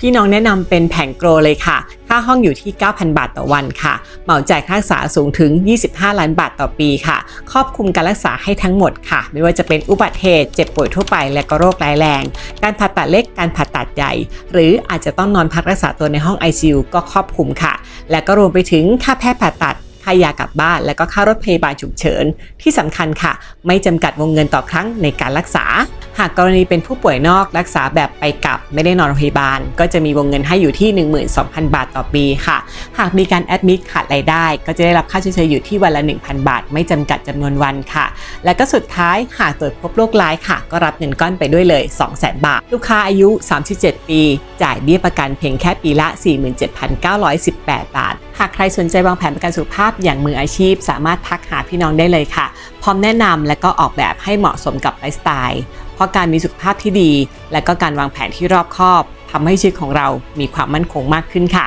พี่น้องแนะนำเป็นแผงโกรเลยค่ะ ค่าห้องอยู่ที่ 9,000 บาทต่อวันค่ะ เหมาจ่ายค่ารักษาสูงถึง 25 ล้านบาทต่อปีค่ะ ครอบคลุมการรักษาให้ทั้งหมดค่ะ ไม่ว่าจะเป็นอุบัติเหตุเจ็บป่วยทั่วไป และก็โรคร้ายแรง การผ่าตัดเล็ก การผ่าตัดใหญ่ หรืออาจจะต้องนอนพักรักษาตัวในห้อง ICU ก็ครอบคลุมค่ะ และก็รวมไปถึงค่าแพทย์ผ่าตัดค่ายากลับบ้านและก็ค่ารถพยาบาลฉุกเฉิน ที่สำคัญค่ะ ไม่จำกัดวงเงินต่อครั้งในการรักษา หากกรณีเป็นผู้ป่วยนอกรักษาแบบไปกลับไม่ได้นอนโรงพยาบาล ก็จะมีวงเงินให้อยู่ที่ 12,000 บาทต่อปีค่ะ หากมีการแอดมิดขาดรายได้ ก็จะได้รับค่าชดเชยอยู่ที่วันละ 1,000 บาท ไม่จำกัดจำนวนวันค่ะ และก็สุดท้ายหากตรวจพบโรคร้ายค่ะ ก็รับเงินก้อนไปด้วยเลย 200,000 บาท ลูกค้าอายุ 37 ปี จ่ายเบี้ยประกันเพียงแค่ปีละ 47,918 บาท หากใครสนใจวางแผนประกันสุขภาพอย่างมืออาชีพ สามารถทักหาพี่น้องได้เลยค่ะ พร้อมแนะนำและก็ออกแบบให้เหมาะสมกับไลฟ์สไตล์เพราะการมีสุขภาพที่ดี และก็การวางแผนที่รอบคอบทำให้ชีวิตของเรามีความมั่นคงมากขึ้นค่ะ